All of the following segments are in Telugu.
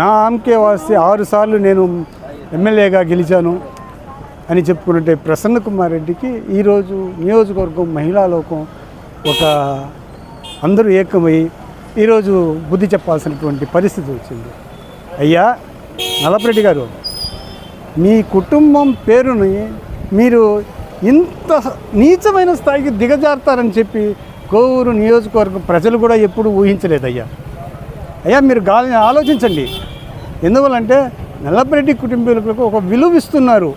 నా ఆమ్కే వాస్తే ఆరుసార్లు నేను ఎమ్మెల్యేగా గెలిచాను అని చెప్పుకున్నట్టే ప్రసన్న కుమార్ రెడ్డికి ఈరోజు నియోజకవర్గం మహిళా లోకం ఒక అందరూ ఏకమై ఈరోజు బుద్ధి చెప్పాల్సినటువంటి పరిస్థితి వచ్చింది. అయ్యా నలపరెడ్డి గారు మీ కుటుంబం పేరుని మీరు ఇంత నీచమైన స్థాయికి దిగజారుతారని చెప్పి కోవూరు నియోజకవర్గం ప్రజలు కూడా ఎప్పుడు ఊహించలేదయ్యా. అయ్యా మీరు గాలి ఆలోచించండి. ఎందువల్లంటే నల్లపరెడ్డి కుటుంబీకులకు ఒక విలువిస్తున్నారు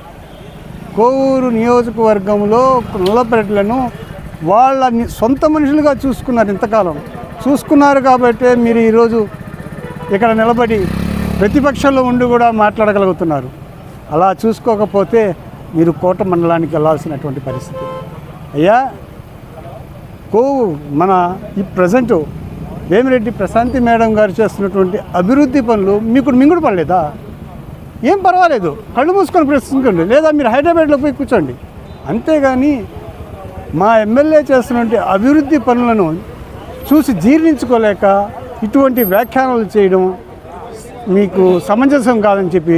కోవూరు నియోజకవర్గంలో నల్లపరెడ్లను వాళ్ళ సొంత మనుషులుగా చూసుకున్నారు ఇంతకాలం. చూసుకున్నారు కాబట్టి మీరు ఈరోజు ఇక్కడ నిలబడి ప్రతిపక్షంలో ఉండి కూడా మాట్లాడగలుగుతున్నారు. అలా చూసుకోకపోతే మీరు కోట మండలానికి వెళ్ళాల్సినటువంటి పరిస్థితి. అయ్యా కోవు మన ఈ ప్రజెంటు వేమిరెడ్డి ప్రశాంతి మేడం గారు చేస్తున్నటువంటి అభివృద్ధి పనులు మీకు మింగుడు పడలేదా? ఏం పర్వాలేదు. కళ్ళు మూసుకొని ప్రశ్నించండి. లేదా మీరు హైదరాబాద్లో పోయి కూర్చోండి. అంతేగాని మా ఎమ్మెల్యే చేస్తున్నటువంటి అభివృద్ధి పనులను చూసి జీర్ణించుకోలేక ఇటువంటి వ్యాఖ్యానాలు చేయడం మీకు సమంజసం కాదని చెప్పి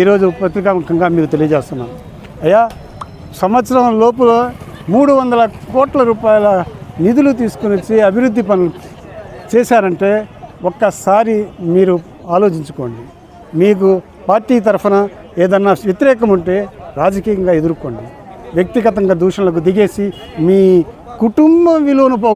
ఈరోజు పత్రికాముఖంగా మీకు తెలియజేస్తున్నాను. అయ్యా సంవత్సరం లోపల మూడు వందల కోట్ల రూపాయల నిధులు తీసుకుని వచ్చి అభివృద్ధి పనులు చేశారంటే ఒక్కసారి మీరు ఆలోచించుకోండి. మీకు పార్టీ తరఫున ఏదన్నా వ్యతిరేకం ఉంటే రాజకీయంగా ఎదుర్కోండి. వ్యక్తిగతంగా దూషణలకు దిగేసి మీ కుటుంబ విలువను పో